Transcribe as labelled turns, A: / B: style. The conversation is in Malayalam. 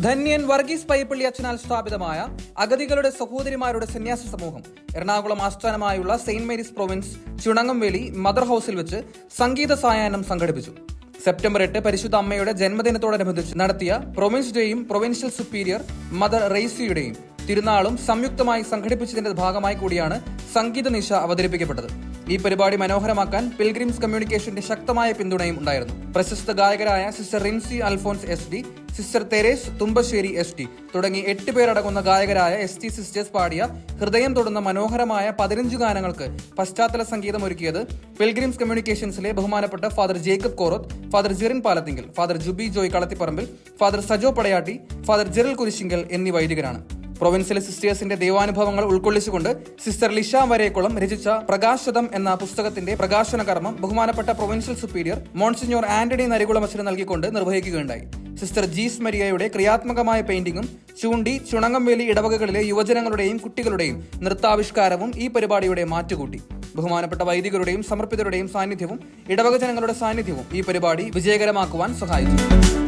A: ധന്യൻ വർഗീസ് പൈപ്പിള്ളി അച്ഛനാൽ സ്ഥാപിതമായ അഗതികളുടെ സഹോദരിമാരുടെ സന്യാസ സമൂഹം. എറണാകുളം ആസ്ഥാനമായുള്ള saint Mary's province Chunangamveli mother ഹൌസിൽ വെച്ച് സംഗീത സായാഹ്നം സംഘടിപ്പിച്ചു. സെപ്റ്റംബർ എട്ട് പരിശുദ്ധ അമ്മയുടെ ജന്മദിനത്തോടനുബന്ധിച്ച് നടത്തിയ പ്രൊവിൻസ് ഡേയും പ്രൊവിൻഷ്യൽ സുപ്പീരിയർ മദർ റെയ്സിയുടെയും തിരുനാളും സംയുക്തമായി സംഘടിപ്പിച്ചതിന്റെ ഭാഗമായി കൂടിയാണ് സംഗീത നിശ അവതരിപ്പിക്കപ്പെട്ടത്. ഈ പരിപാടി മനോഹരമാക്കാൻ പിൽഗ്രിംസ് കമ്മ്യൂണിക്കേഷന്റെ ശക്തമായ പിന്തുണയും ഉണ്ടായിരുന്നു. പ്രശസ്ത ഗായകരായ sister Rincy Alphonse S D sister Therese Thumpassery S T. തുടങ്ങി എട്ട് പേരടങ്ങുന്ന ഗായകരായ എസ് ടി സിസ്റ്റേഴ്സ് പാടിയ ഹൃദയം തൊടുന്ന മനോഹരമായ പതിനഞ്ച് ഗാനങ്ങൾക്ക് പശ്ചാത്തല സംഗീതം ഒരുക്കിയത് പിൽഗ്രിംസ് കമ്മ്യൂണിക്കേഷൻസിലെ ബഹുമാനപ്പെട്ട father Jacob Koroth father Jerin Palathingal father Juby Joy Kalathiparambil father Sajo Padayatti father Jeril Kurishinkal എന്നീ വൈദികരാണ്. പ്രൊവിൻസിലെ സിസ്റ്റേഴ്സിന്റെ ദൈവാനുഭവങ്ങൾ ഉൾക്കൊള്ളിച്ചുകൊണ്ട് സിസ്റ്റർ ലിഷ വരേക്കുളം രചിച്ച പ്രകാശതം എന്ന പുസ്തകത്തിന്റെ പ്രകാശന കർമ്മം ബഹുമാനപ്പെട്ട പ്രൊവിൻഷ്യൽ സുപ്പീരിയർ മോൺസിഞ്ഞോർ ആന്റണി നരികുളമച്ചന് നൽകിക്കൊണ്ട് നിർവഹിക്കുകയുണ്ടായി. സിസ്റ്റർ ജീസ് മരിയയുടെ ക്രിയാത്മകമായ പെയിന്റിങ്ങും ചൂണ്ടി ചുണങ്ങംവേലി ഇടവകകളിലെ യുവജനങ്ങളുടെയും കുട്ടികളുടെയും നൃത്താവിഷ്കാരവും ഈ പരിപാടിയുടെ മാറ്റുകൂട്ടി. ബഹുമാനപ്പെട്ട വൈദികരുടെയും സമർപ്പിതരുടെയും സാന്നിധ്യവും ഇടവക ജനങ്ങളുടെ സാന്നിധ്യവും ഈ പരിപാടി വിജയകരമാക്കുവാൻ സഹായിച്ചു.